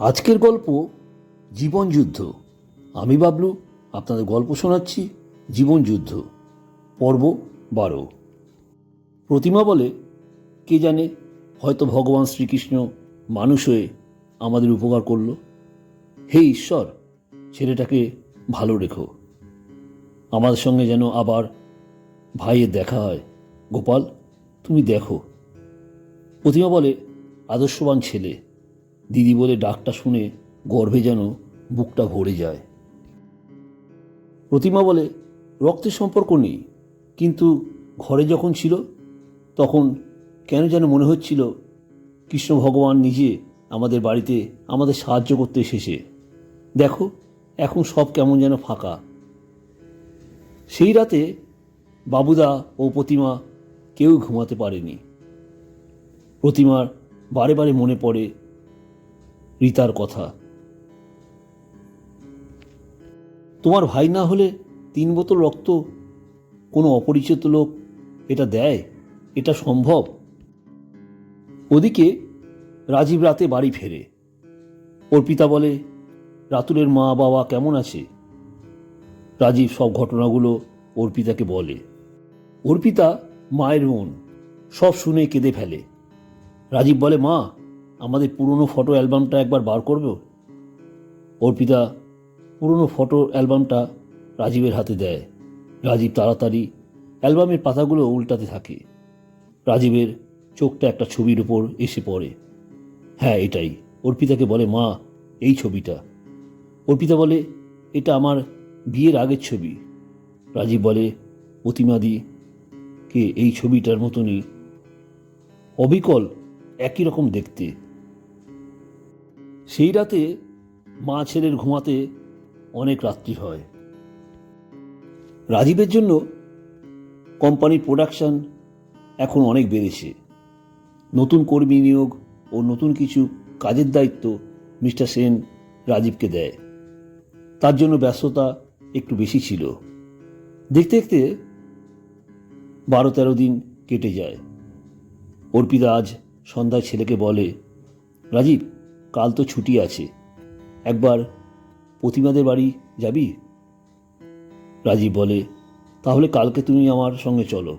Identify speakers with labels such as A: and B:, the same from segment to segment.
A: আজকের গল্প জীবন যুদ্ধ। আমি বাবলু, আপনাদের গল্প শোনাচ্ছি জীবন যুদ্ধ, পর্ব বারো। প্রতিমা বলে, কে জানে, হয়তো ভগবান শ্রীকৃষ্ণ মানুষ হয়ে আমাদের উপকার করল। হে ঈশ্বর, ছেলেটাকে ভালো রেখো। আমাদের সঙ্গে যেন আবার ভাইয়ের দেখা হয়। গোপাল, তুমি দেখো। প্রতিমা বলে, আদর্শবান ছেলে। দিদি বলে ডাকটা শুনে গর্ভে যেন বুকটা ভরে যায়। প্রতিমা বলে, রক্তের সম্পর্ক নেই, কিন্তু ঘরে যখন ছিল, তখন কেন যেন মনে হচ্ছিল, কৃষ্ণ ভগবান নিজে আমাদের বাড়িতে আমাদের সাহায্য করতে এসেছে। দেখো, এখন সব কেমন যেন ফাঁকা। সেই রাতে বাবুদা ও প্রতিমা কেউ ঘুমাতে পারেনি। প্রতিমার বারে বারে মনে পড়ে রীতার কথা। তোমার ভাই না হলে তিন বোতল রক্ত কোনো অপরিচিত লোক এটা দেয়? এটা সম্ভব? ওদিকে রাজীব রাতে বাড়ি ফেরে। ওর পিতা বলে, রাতুলের মা বাবা কেমন আছে? রাজীব সব ঘটনাগুলো ওর পিতাকে বলে। ওর পিতা মায়ের মন, সব শুনে কেঁদে ফেলে। রাজীব বলে, মা আমাদের পুরনো ফটো অ্যালবামটা একবার বার করবে? অর্পিতা পিতা পুরনো ফটো অ্যালবামটা রাজীবের হাতে দেয়। রাজীব তাড়াতাড়ি অ্যালবামের পাতাগুলো উল্টাতে থাকে। রাজীবের চোখটা একটা ছবির উপর এসে পড়ে। হ্যাঁ এটাই। অর্পিতাকে বলে, মা, এই ছবিটা। অর্পিতা বলে, এটা আমার বিয়ের আগের ছবি। রাজীব বলে প্রতিমাদি কে এই ছবিটার মতনই অবিকল একই রকম দেখতে। সেই রাতে মা ছেলের ঘুমাতে অনেক রাত্রি হয়। রাজীবের জন্য কোম্পানির প্রোডাকশান এখন অনেক বেড়েছে। নতুন কর্মী নিয়োগ ও নতুন কিছু কাজের দায়িত্ব মিস্টার সেন রাজীবকে দেয়। তার জন্য ব্যস্ততা একটু বেশি ছিল। দেখতে দেখতে বারো তেরো দিন কেটে যায়। অর্পিতা আজ সন্ধ্যায় ছেলেকে বলে, রাজীব কাল তো ছুটি আছে। একবার প্রতিমাদের বাড়ি যাবি? রাজীব বলে, তাহলে কালকে তুমি আমার সঙ্গে চলো।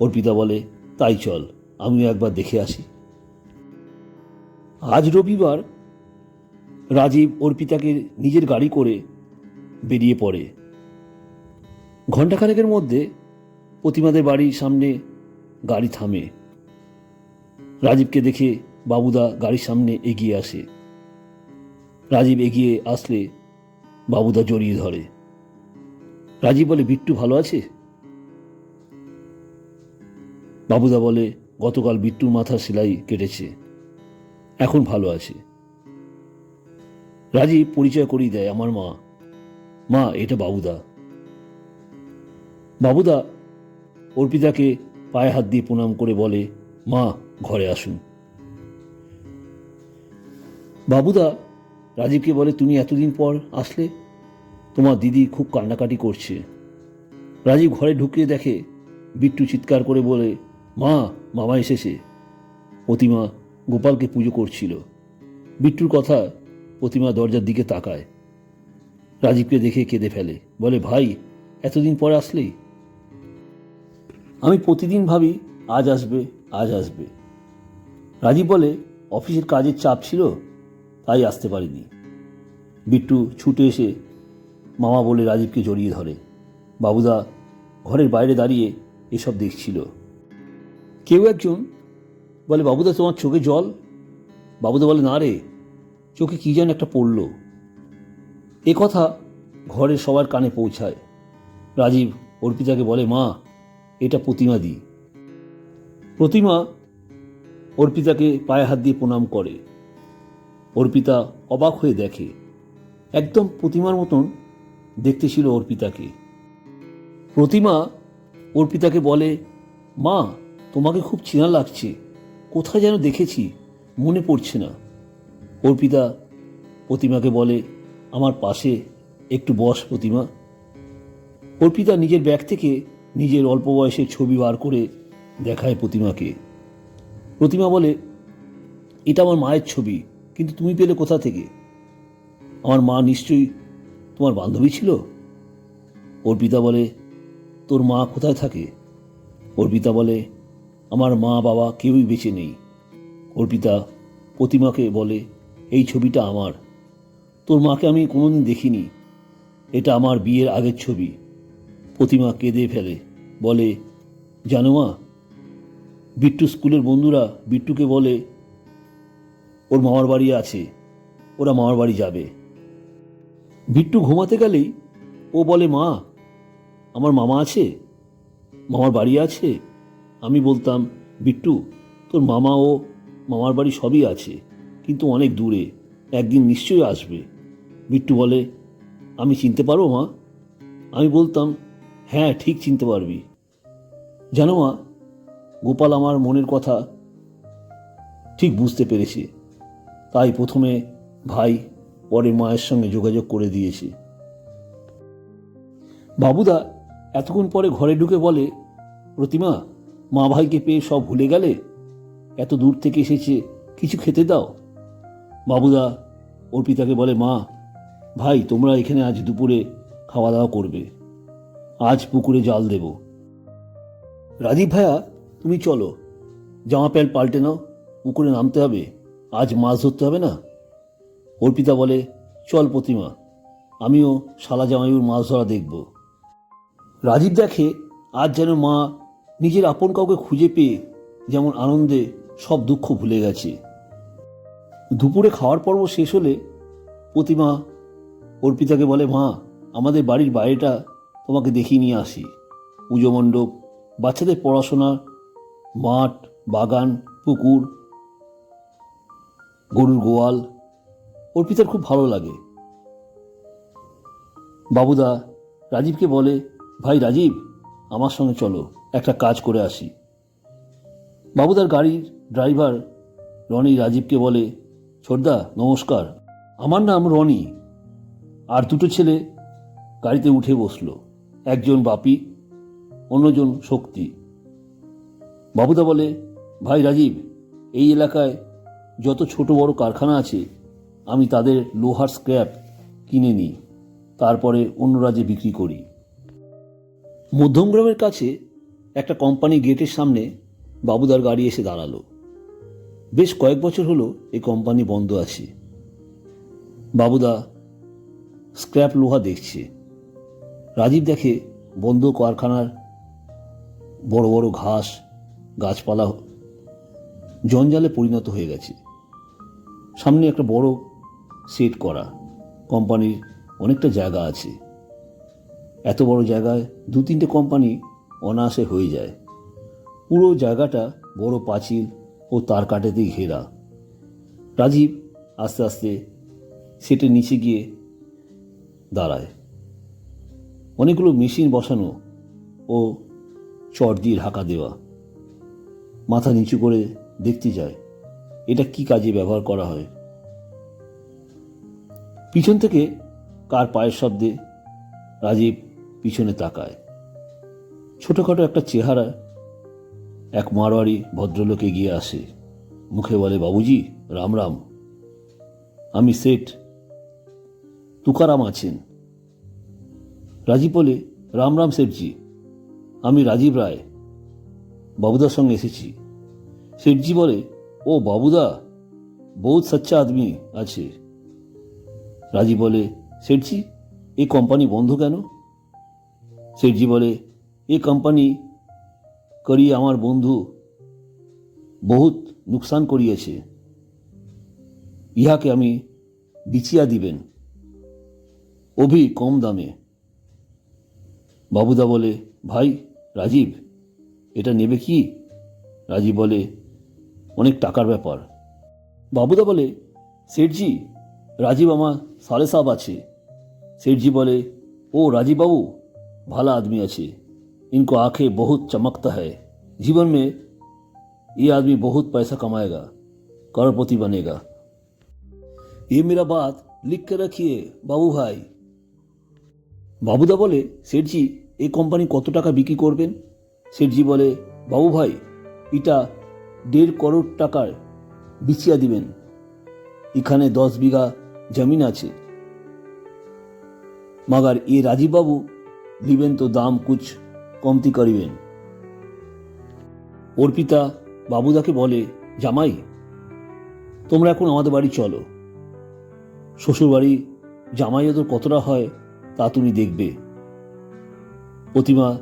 A: অর্পিতা বলে, তাই চল, আমিও একবার দেখে আসি। আজ রবিবার রাজীব অর্পিতাকে নিজের গাড়ি করে বেরিয়ে পড়ে। ঘণ্টাখানেকের মধ্যে প্রতিমাদের বাড়ির সামনে গাড়ি থামে। রাজীবকে দেখে বাবুদা গাড়ির সামনে এগিয়ে আসে। রাজীব এগিয়ে আসলে বাবুদা জড়িয়ে ধরে। রাজীব বলে, বিট্টু ভালো আছে? বাবুদা বলে, গতকাল বিট্টুর মাথার সেলাই কেটেছে, এখন ভালো আছে। রাজীব পরিচয় করিয়ে দেয়, আমার মা। মা, এটা বাবুদা। বাবুদা অর্পিতাকে পায়ে হাত দিয়ে প্রণাম করে বলে, মা, ঘরে আসুন। বাবুদা, রাজীবকে বলে তুমি এতদিন পর আসলে? তোমার দিদি খুব কান্নাকাটি করছে। রাজীব ঘরে ঢুকিয়ে দেখে, বিট্টু চিৎকার করে বলে, মা, মামা এসেছে। প্রতিমা গোপালকে পুজো করছিল। বিট্টুর কথা প্রতিমা দরজার দিকে তাকায়। রাজীবকে দেখে কেঁদে ফেলে, বলে, ভাই, এতদিন পরে আসলেই আমি প্রতিদিন ভাবি, আজ আসবে আজ আসবে। রাজীব বলে, অফিসের কাজের চাপ ছিল? তাই আসতে পারিনি। বিট্টু ছুটে এসে মামা বলে রাজীবকে জড়িয়ে ধরে। বাবুদা ঘরের বাইরে দাঁড়িয়ে এসব দেখছিল। কেউ একজন? বলে বাবুদা, তোমার চোখে জল? বাবুদা বলে, না রে, চোখে কী যেন একটা পড়ল। এ কথা ঘরের সবার কানে পৌঁছায়। রাজীব অর্পিতাকে বলে, মা, এটা প্রতিমা দি। প্রতিমা অর্পিতাকে পায়ে হাত দিয়ে প্রণাম করে। অর্পিতা অবাক হয়ে দেখে। একদম প্রতিমার মতন দেখতে ছিল অর্পিতাকে প্রতিমা অর্পিতাকে বলে, মা, তোমাকে খুব চেনা লাগছে। কোথায় যেন দেখেছি, মনে পড়ছে না। অর্পিতা প্রতিমাকে বলে, আমার পাশে একটু বস প্রতিমা। অর্পিতা নিজের ব্যাগ থেকে নিজের অল্প বয়সের ছবি বার করে দেখায় প্রতিমাকে। প্রতিমা বলে, এটা আমার মায়ের ছবি। কিন্তু তুমি পেলে কোথা থেকে? আমার মা নিশ্চয়ই তোমার বান্ধবী ছিল? ওর পিতা বলে, তোর মা কোথায় থাকে? ওর পিতা বলে, আমার মা বাবা কেউই বেঁচে নেই। ওর পিতা প্রতিমাকে বলে, এই ছবিটা আমার। তোর মাকে আমি কোনোদিন দেখিনি। এটা আমার বিয়ের আগের ছবি। প্রতিমা কেঁদে ফেলে, বলে, জানো মা, বিট্টু স্কুলের বন্ধুরা বিট্টুকে বলে ওর মামার বাড়ি আছে, ওরা মামার বাড়ি যাবে। বিট্টু ঘুমাতে গেলেই ও বলে, মা, আমার মামা আছে, মামার বাড়ি আছে। আমি বলতাম বিট্টু তোর মামা ও মামার বাড়ি সবই আছে, কিন্তু অনেক দূরে, একদিন নিশ্চয়ই আসবে। বিট্টু বলে, আমি চিনতে পারব, মা? আমি বলতাম হ্যাঁ ঠিক চিনতে পারবি। জানো মা, গোপাল আমার মনের কথা ঠিক বুঝতে পেরেছে। তাই প্রথমে ভাই পরে মায়ের সঙ্গে যোগাযোগ করে দিয়েছে। বাবুদা এতক্ষণ পরে ঘরে ঢুকে বলে, প্রতিমা, মা ভাইকে পেয়ে সব ভুলে গেলে? এত দূর থেকে এসেছে, কিছু খেতে দাও? বাবুদা ওর পিতাকে বলে, মা, ভাই, তোমরা এখানে আজ দুপুরে খাওয়া দাওয়া করবে। আজ পুকুরে জাল দেব। রাজীব ভাইয়া, তুমি চলো জামা প্যান্ট পাল্টে নাও, পুকুরে নামতে হবে। আজ মাছ ধরতে হবে না? ওর পিতা বলে, চল প্রতিমা, আমিও শালা জামাইবুর মাছ ধরা দেখব। রাজীব দেখে, আজ যেন মা নিজের আপন কাউকে খুঁজে পেয়ে যেমন আনন্দে সব দুঃখ ভুলে গেছে। দুপুরে খাওয়ার পর্ব শেষ হলে প্রতিমা ওর পিতাকে বলে, মা, আমাদের বাড়ির বাইরেটা তোমাকে দেখিয়ে নিয়ে আসি। পুজো মণ্ডপ, বাচ্চাদের পড়াশোনা মাঠ, বাগান, পুকুর গরুর গোয়াল, ওর পিতার খুব ভালো লাগে। বাবুদা রাজীবকে বলে, ভাই রাজীব, আমার সঙ্গে চলো, একটা কাজ করে আসি। বাবুদার গাড়ির ড্রাইভার রনি রাজীবকে বলে, ছোটদা, নমস্কার, আমার নাম রনি। আর দুটো ছেলে গাড়িতে উঠে বসল, একজন বাপি, অন্যজন শক্তি। বাবুদা বলে, ভাই রাজীব, এই এলাকায় যত ছোট বড় কারখানা আছে, আমি তাদের লোহার স্ক্র্যাপ কিনে নিই, তারপরে অন্য রাজ্যে বিক্রি করি। মধ্যমগ্রামের কাছে একটা কোম্পানি গেটের সামনে বাবুদার গাড়ি এসে দাঁড়াল। বেশ কয়েক বছর হলো এই কোম্পানি বন্ধ আছে। বাবুদা স্ক্র্যাপ লোহা দেখছে। রাজীব দেখে বন্ধ কারখানার বড় বড় ঘাস, গাছপালা জঞ্জালে পরিণত হয়ে গেছে। সামনে একটা বড় সেট করা। কোম্পানির অনেকটা জায়গা আছে। এত বড় জায়গায় দু তিনটে কোম্পানি অনায়াসে হয়ে যায়। পুরো জায়গাটা বড় পাঁচিল ও তার কাটেতে ঘেরা। রাজীব আস্তে আস্তে সেটের নিচে গিয়ে দাঁড়ায়। অনেকগুলো মেশিন বসানো ও চট দিয়ে ঢাকা দেওয়া। মাথা নিচু করে দেখতে যায়। এটা কি কাজে ব্যবহার করা হয়? পিছন থেকে কার পায়ের শব্দে রাজীব পিছনে তাকায়। ছোটখাটো একটা চেহারা এক মারোয়ারি ভদ্রলোক এগিয়ে আসে। মুখে বলে, বাবুজি, রাম রাম। আমি সেট তুকারাম আছেন। রাজীব বলে, রাম রাম শেঠজি আমি রাজীব রায়। বাবুদার সঙ্গে এসেছি। শেঠজি বলে ও বাবুদা, বহুত সচ্চা আদমি আছে। রাজীব বলে, শেঠজি এই কোম্পানি বন্ধ কেন? শেঠজি বলে এই কোম্পানি করিয়ে আমার বন্ধু বহুত নুকসান করিয়েছে। ইহাকে আমি বিচিয়া দিবেন, অভি কম দামে। বাবুদা বলে, ভাই, রাজীব, এটা নেবে কি? রাজীব বলে অনেক টাকার ব্যাপার বাবুদা বলে সেঠজি রাজীব আমার সালে সাহেব আছে सेठ বলে ও राजीव बाबू भला आदमी আছে इनको आंखें बहुत चमकता है जीवन में ये आदमी बहुत पैसा कमाएगा करोड़पति बनेगा ये मेरा बात लिख के रखिए বাবু ভাই বাবুদা বলে শেঠজি এই কোম্পানি কত টাকা বিক্রি করবেন শেঠজি বলে বাবু ভাই এটা দেড় করোড় টাকার বিচিয়া দিবেন। এখানে দশ বিঘা জমিন আছে। মগার এ রাজীববাবু দিবেন তো দাম কুচ কমতি করিবেন। অর্পিতা বাবুদাকে বলে, জামাই, তোমরা এখন আমাদের বাড়ি চলো। শ্বশুর বাড়ি জামাই ওদের কতটা হয় তা তুমি দেখবে। প্রতিমা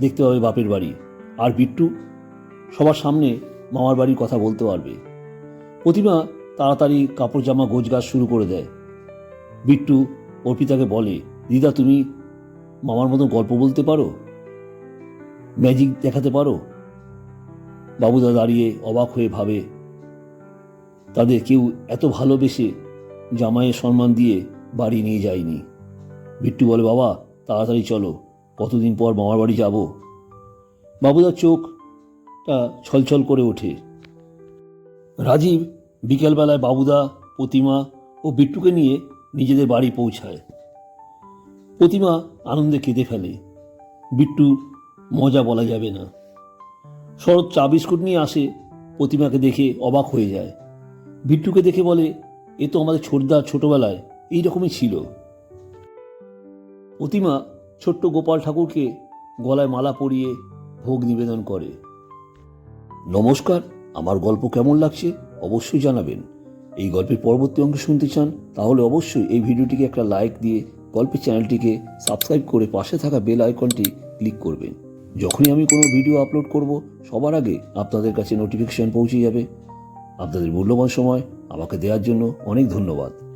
A: দেখতে পাবে বাপের বাড়ি। আর বিট্টু সবার সামনে মামার বাড়ির কথা বলতে পারবে। প্রতিমা তাড়াতাড়ি কাপড় জামা গোছগাছ শুরু করে দেয়। বিট্টু অর্পিতাকে বলে, দিদা, তুমি মামার মতো গল্প বলতে পারো? ম্যাজিক দেখাতে পারো? বাবুদা দাঁড়িয়ে অবাক হয়ে ভাবে, তাদের কেউ এত ভালোবেসে জামাইয়ের সম্মান দিয়ে বাড়ি নিয়ে যায়নি। বিট্টু বলে, বাবা, তাড়াতাড়ি চলো, কতদিন পর মামার বাড়ি যাব? বাবুদার চোখটা ছলছল করে ওঠে। রাজীব বিকেলবেলায় বাবুদা, প্রতিমা ও বিট্টুকে নিয়ে নিজেদের বাড়ি পৌঁছায়। প্রতিমা আনন্দে কেঁদে ফেলে। বিট্টু, মজা বলা যাবে না। শরৎ চা বিস্কুট নিয়ে আসে, প্রতিমাকে দেখে অবাক হয়ে যায়। বিট্টুকে দেখে বলে, এ তো আমাদের ছোটদা ছোটবেলায় এই রকমই ছিল। প্রতিমা ছোট্ট গোপাল ঠাকুরকে গলায় মালা পরিয়ে ভোগ নিবেদন করে। নমস্কার, আমার গল্প কেমন লাগছে অবশ্যই জানাবেন। এই গল্পের পরবর্তী অংশ শুনতে চান, তাহলে অবশ্যই এই ভিডিওটিকে একটা লাইক দিয়ে গল্পের চ্যানেলটিকে সাবস্ক্রাইব করে পাশে থাকা বেল আইকনটি ক্লিক করবেন। যখনই আমি কোনো ভিডিও আপলোড করব, সবার আগে আপনাদের কাছে নোটিফিকেশন পৌঁছে যাবে। আপনাদের মূল্যবান সময় আমাকে দেওয়ার জন্য অনেক ধন্যবাদ।